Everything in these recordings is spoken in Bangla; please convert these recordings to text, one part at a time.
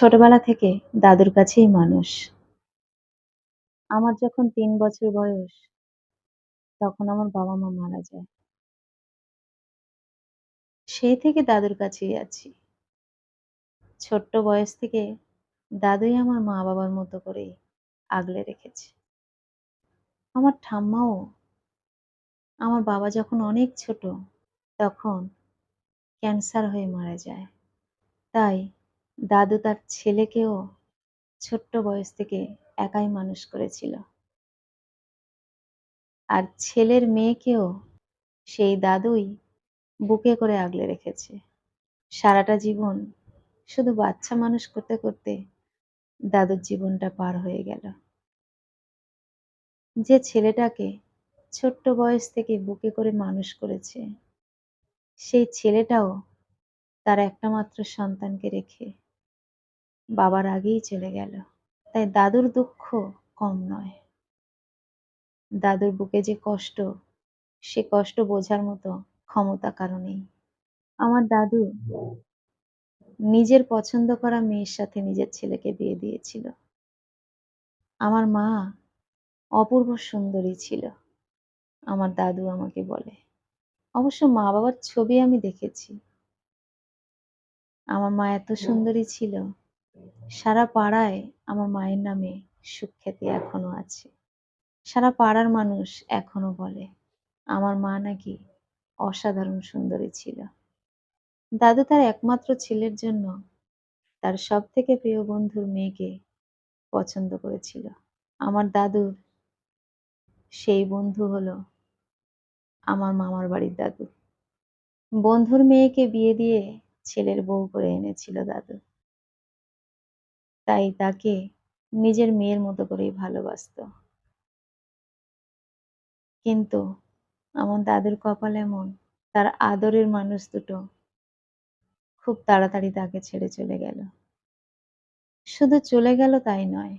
ছোটবেলা থেকে দাদুর কাছেই মানুষ। আমার যখন তিন বছর বয়স, তখন আমার বাবা-মা মারা যায়। সেই থেকে দাদুর কাছেই আছি। ছোট্ট বয়স থেকে দাদুই আমার মা-বাবার মতো করেই আগলে রেখেছে। আমার ঠাম্মাও আমার বাবা যখন অনেক ছোট, তখন ক্যান্সার হয়ে মারা যায়। তাই দাদু তার ছেলেকেও ছোট্ট বয়স থেকে একাই মানুষ করেছিল। আর ছেলের মেয়েকেও সেই দাদুই বুকে করে আগলে রেখেছে। সারাটা জীবন শুধু বাচ্চা মানুষ করতে, করতে দাদুর জীবনটা পার হয়ে গেল। যে ছেলেটাকে ছোট্ট বয়স থেকে বুকে করে মানুষ করেছে, সেই ছেলেটাও তার একটা মাত্র সন্তানকে রেখে বাবার আগেই চলে গেল। তাই দাদুর দুঃখ কম নয়। দাদুর বুকে যে কষ্ট, সে কষ্ট বোঝার মতো ক্ষমতা কারও নেই। আমার দাদু নিজের পছন্দ করা মেয়ের সাথে নিজের ছেলেকে বিয়ে দিয়েছিল। আমার মা অপূর্ব সুন্দরী ছিল। আমার দাদু আমাকে বলে। অবশ্য মা-বাবার ছবি আমি দেখেছি। আমার মা এত সুন্দরী ছিল, সারা পাড়ায় আমার মায়ের নামে সুখ্যাতি এখনও আছে। সারা পাড়ার মানুষ এখনও বলে, আমার মা নাকি অসাধারণ সুন্দরী ছিল। দাদু তার একমাত্র ছেলের জন্য তার সবথেকে প্রিয় বন্ধুর মেয়েকে পছন্দ করেছিল। আমার দাদুর সেই বন্ধু হলো আমার মামার বাড়ির দাদু। বন্ধুর মেয়েকে বিয়ে দিয়ে ছেলের বউ করে এনেছিল দাদু। তাই তাকে নিজের মেয়ের মতো করেই ভালোবাসত। কিন্তু আমার দাদুর কপাল এমন, তার আদরের মানুষ দুটো খুব তাড়াতাড়ি তাকে ছেড়ে চলে গেল। শুধু চলে গেল তাই নয়,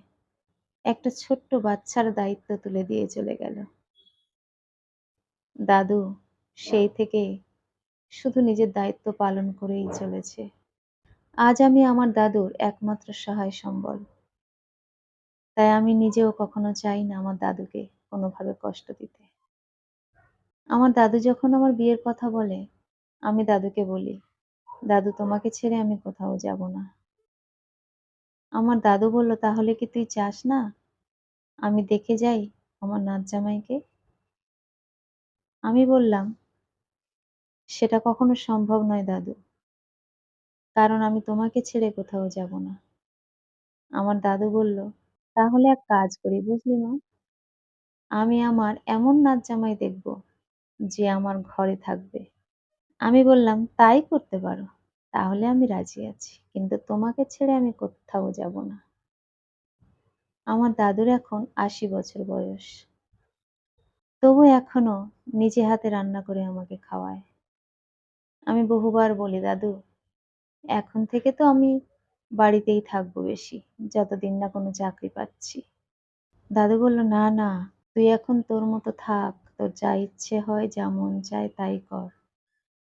একটা ছোট্ট বাচ্চার দায়িত্ব তুলে দিয়ে চলে গেল। দাদু সেই থেকে শুধু নিজের দায়িত্ব পালন করেই চলেছে। আজ আমি আমার দাদুর একমাত্র সহায় সম্বল। তাই আমি নিজেও কখনো চাই না আমার দাদুকে কোনোভাবে কষ্ট দিতে। আমার দাদু যখন আমার বিয়ের কথা বলে, আমি দাদুকে বলি, দাদু তোমাকে ছেড়ে আমি কোথাও যাব না। আমার দাদু বলল, তাহলে কি তুই চাস না আমি দেখে যাই আমার নাত জামাইকে? আমি বললাম, সেটা কখনো সম্ভব নয় দাদু। কারণ আমি তোমাকে ছেড়ে কোথাও যাব না। আমার দাদু বলল, তাহলে এক কাজ করি বুঝলি মা? আমি আমার এমন নাত জামাই দেখব, যে আমার ঘরে থাকবে। আমি বললাম, তাই করতে পারো। তাহলে আমি রাজি আছি। কিন্তু তোমাকে ছেড়ে আমি কোত্থাও যাব না। আমার দাদুর এখন আশি বছর বয়স। তবু এখনও নিজে হাতে রান্না করে আমাকে খাওয়ায়। আমি বহুবার বলি, দাদু এখন থেকে তো আমি বাড়িতেই থাকব বেশি, যতদিন না কোনো চাকরি পাচ্ছি। দাদু বলল, না না তুই এখন তোর মতো থাক, তোর যা ইচ্ছে হয়, যা মন চায় তাই কর,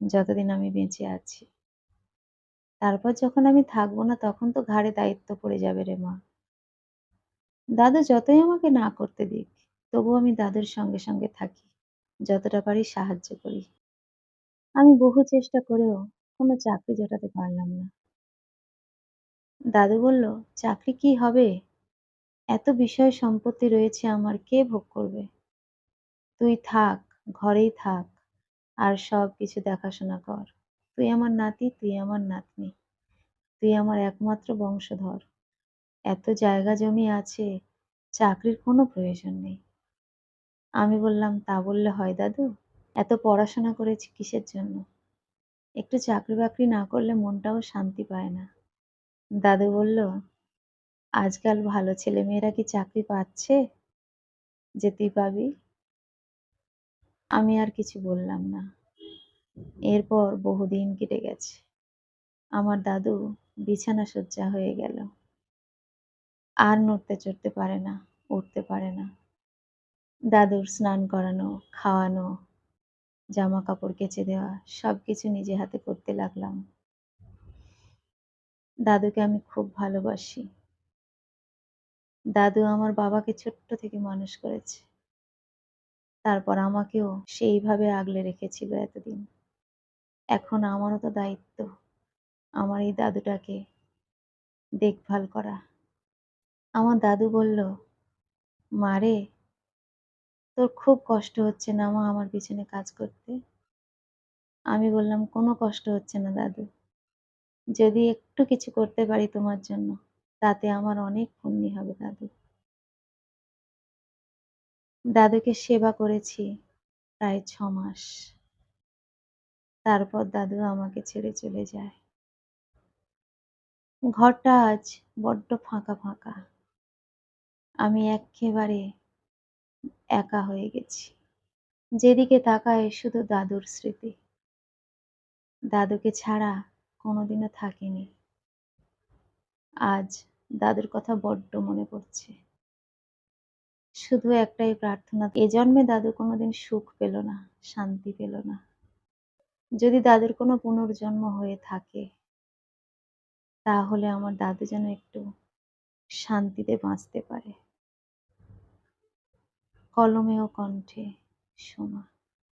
যতদিন আমি বেঁচে আছি। তারপর যখন আমি থাকব না তখন তো ঘাড়ে দায়িত্ব পড়ে যাবে রে মা। দাদু যতই আমাকে না করতে দিক, তবু আমি দাদুর সঙ্গে সঙ্গে থাকি, যতটা পারি সাহায্য করি। আমি বহু চেষ্টা করেও কোনো চাকরি জোটাতে পারলাম না। দাদু বলল, চাকরি কি হবে? এত বিষয় সম্পত্তি রয়েছে আমার, কে ভোগ করবে? তুই থাক, ঘরেই থাক, আর সব কিছু দেখাশোনা কর। তুই আমার নাতি, তুই আমার নাতনি। তুই আমার একমাত্র বংশধর। এত জায়গা জমি আছে, চাকরির কোনো প্রয়োজন নেই। আমি বললাম, তা বললে হয় দাদু? এত পড়াশোনা করেছি কিসের জন্য? একটু চাকরি বাকরি না করলে মনটাও শান্তি পায় না। দাদু বলল, আজকাল ভালো ছেলেমেয়েরা কি চাকরি পাচ্ছে? যে তুই পাবি? আমি আর কিছু বললাম না। এরপর বহুদিন কেটে গেছে। আমার দাদু বিছানা শয্যা হয়ে গেল। আর নড়তে চড়তে পারে না, উঠতে পারে না। দাদুর স্নান করানো, খাওয়ানো, জামা কাপড় কেচে দেওয়া সব কিছু নিজে হাতে করতে লাগলাম। দাদুকে আমি খুব ভালোবাসি। দাদু আমার বাবাকে ছোট্ট থেকে মানুষ করেছে। তারপর আমাকেও সেইভাবে আগলে রেখেছিল এতদিন। এখন আমারও তো দায়িত্ব আমার এই দাদুটাকে দেখভাল করা। আমার দাদু বলল, "মারে তোর খুব কষ্ট হচ্ছে না মা আমার পিছনে কাজ করতে?" আমি বললাম, "কোনো কষ্ট হচ্ছে না দাদু। যদি একটু কিছু করতে পারি তোমার জন্য তাতে আমার অনেক পুণ্যি হবে দাদু।" দাদুকে সেবা করেছি প্রায় ছ মাস। তারপর দাদু আমাকে ছেড়ে চলে যায়। ঘরটা আজ বড্ড ফাঁকা ফাঁকা। আমি এক্কেবারে একা হয়ে গেছি। যেদিকে তাকায় শুধু দাদুর স্মৃতি। দাদুকে ছাড়া কোনোদিনও থাকিনি। আজ দাদুর কথা বড্ড মনে পড়ছে। শুধু একটাই প্রার্থনা এ জন্মে দাদু কোনোদিন সুখ পেল না, শান্তি পেল না। যদি দাদুর কোনো পুনর্জন্ম হয়ে থাকে তাহলে আমার দাদু যেন একটু শান্তিতে বাঁচতে পারে। কলমে ও কণ্ঠে সোমা